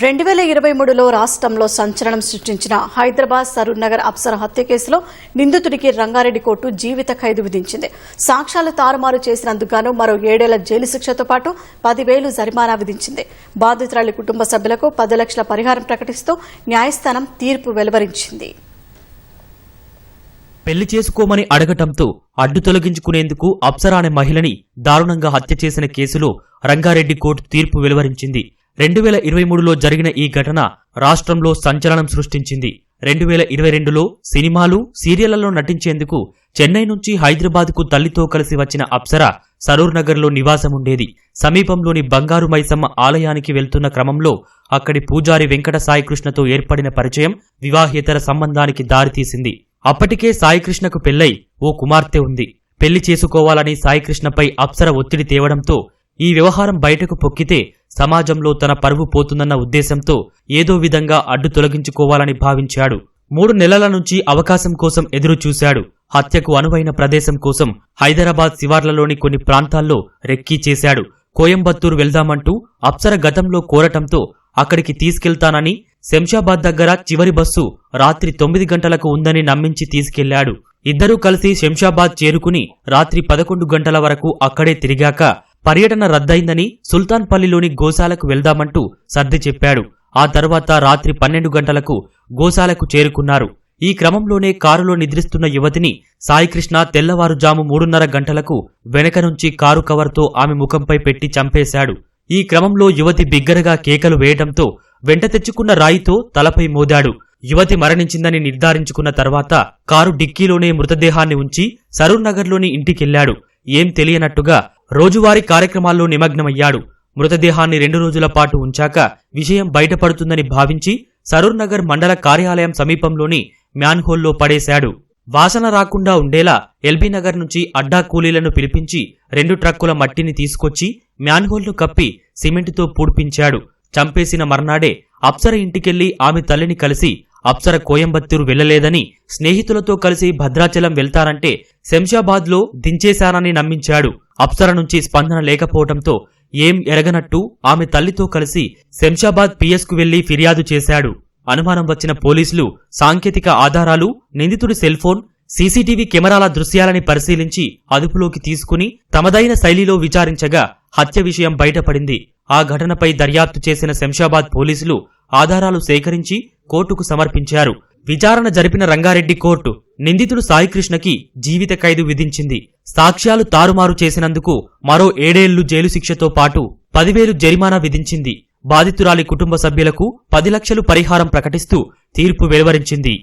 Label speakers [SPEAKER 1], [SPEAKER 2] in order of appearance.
[SPEAKER 1] రెండు వేల ఇరవై మూడులో రాష్ట్రంలో సంచలనం సృష్టించిన హైదరాబాద్ సరూర్ నగర్ అప్సర హత్య కేసులో నిందితుడికి రంగారెడ్డి కోర్టు జీవిత ఖైదు విధించింది. సాక్ష్యాలు తారుమారు చేసినందుకు మరో ఏడేళ్ళ జైలు శిక్షతో పాటు పదివేలు జరిమానా విధించింది. బాధితురాలి కుటుంబ సభ్యులకు పది లక్షల పరిహారం ప్రకటిస్తూ న్యాయస్థానం తీర్పు వెలువరించింది.
[SPEAKER 2] పెళ్ళి చేసుకోమని అడగటంతో అడ్డు తొలగించుకునేందుకు అప్సరా అనే మహిళని దారుణంగా హత్య చేసిన కేసులో రంగారెడ్డి కోర్టు తీర్పు వెలువరించింది. రెండు వేల ఇరవై మూడులో జరిగిన ఈ ఘటన రాష్ట్రంలో సంచలనం సృష్టించింది. రెండు వేల ఇరవై రెండులో సినిమాలు సీరియళ్ళలో నటించేందుకు చెన్నై నుంచి హైదరాబాద్కు తల్లితో కలిసి వచ్చిన అప్సర సరూర్ నగర్లో నివాసముండేది. సమీపంలోని బంగారు మైసమ్మ ఆలయానికి వెళ్తున్న క్రమంలో అక్కడి పూజారి వెంకట సాయికృష్ణతో ఏర్పడిన పరిచయం వివాహేతర సంబంధానికి దారితీసింది. అప్పటికే సాయికృష్ణకు పెళ్ళై ఓ కుమార్తె ఉంది. పెళ్ళి చేసుకోవాలని సాయికృష్ణపై అప్సర ఒత్తిడి తేవడంతో ఈ వ్యవహారం బయటకు పొక్కితే సమాజంలో తన పరువు పోతుందన్న ఉద్దేశంతో ఏదో విధంగా అడ్డు తొలగించుకోవాలని భావించాడు. మూడు నెలల నుంచి అవకాశం కోసం ఎదురు చూశాడు హత్యకు అనువైన ప్రదేశం కోసం హైదరాబాద్ శివార్లలోని కొన్ని ప్రాంతాల్లో రెక్కీ చేశాడు. కోయంబత్తూరు వెళ్దామంటూ అప్సర గతంలో కోరటంతో అక్కడికి తీసుకెళ్తానని శంషాబాద్ దగ్గర చివరి బస్సు రాత్రి తొమ్మిది గంటలకు ఉందని నమ్మించి తీసుకెళ్ళాడు. ఇద్దరూ కలిసి శంషాబాద్ చేరుకుని రాత్రి పదకొండు గంటల వరకు అక్కడే తిరిగాక పర్యటన రద్దయిందని సుల్తాన్పల్లిలోని గోశాలకు వెళ్దామంటూ సర్ది చెప్పాడు. ఆ తర్వాత రాత్రి పన్నెండు గంటలకు గోశాలకు చేరుకున్నారు. ఈ క్రమంలోనే కారులో నిద్రిస్తున్న యువతిని సాయికృష్ణ తెల్లవారుజాము మూడున్నర గంటలకు వెనక నుంచి కారు కవర్తో ఆమె ముఖంపై పెట్టి చంపేశాడు. ఈ క్రమంలో యువతి బిగ్గరగా కేకలు వేయడంతో వెంట తెచ్చుకున్న రాయితో తలపై మోదాడు. యువతి మరణించిందని నిర్ధారించుకున్న తర్వాత కారు డిక్కీలోనే మృతదేహాన్ని ఉంచి సరూర్ నగర్లోని ఇంటికెళ్ళాడు. ఏం తెలియనట్టుగా రోజువారీ కార్యక్రమాల్లో నిమగ్నమయ్యాడు. మృతదేహాన్ని రెండు రోజుల పాటు ఉంచాక విషయం బయటపడుతుందని భావించి సరూర్ నగర్ మండల కార్యాలయం సమీపంలోని మ్యాన్హోల్లో పడేశాడు. వాసన రాకుండా ఉండేలా ఎల్బీ నగర్ నుంచి అడ్డా కూలీలను పిలిపించి రెండు ట్రక్కుల మట్టిని తీసుకొచ్చి మ్యాన్హోల్ను కప్పి సిమెంటుతో పూడ్పించాడు. చంపేసిన మర్నాడే అప్సర ఇంటికెళ్ళి ఆమె తల్లిని కలిసి అప్సర కోయంబత్తూరు వెళ్ళలేదని స్నేహితులతో కలిసి భద్రాచలం వెళ్తారంటే శంషాబాద్లో దించేశానని నమ్మించాడు. అప్సర నుంచి స్పందన లేకపోవడంతో ఏం ఎరగనట్టు ఆమె తల్లితో కలిసి శంషాబాద్ పిఎస్కు వెళ్ళి ఫిర్యాదు చేశాడు. అనుమానం వచ్చిన పోలీసులు సాంకేతిక ఆధారాలు నిందితుడి సెల్ఫోన్ సీసీటీవీ కెమెరాల దృశ్యాలని పరిశీలించి అదుపులోకి తీసుకుని తమదైన శైలిలో విచారించగా హత్య విషయం బయటపడింది. ఆ ఘటనపై దర్యాప్తు చేసిన శంషాబాద్ పోలీసులు ఆధారాలు సేకరించి కోర్టుకు సమర్పించారు. విచారణ జరిపిన రంగారెడ్డి కోర్టు నిందితుడు సాయికృష్ణకి జీవిత ఖైదు విధించింది. సాక్ష్యాలు తారుమారు చేసినందుకు మరో ఏడేళ్ళు జైలు శిక్షతో పాటు పదివేలు జరిమానా విధించింది. బాధితురాలి కుటుంబ సభ్యులకు పది లక్షలు పరిహారం ప్రకటిస్తూ తీర్పు వెలువరించింది.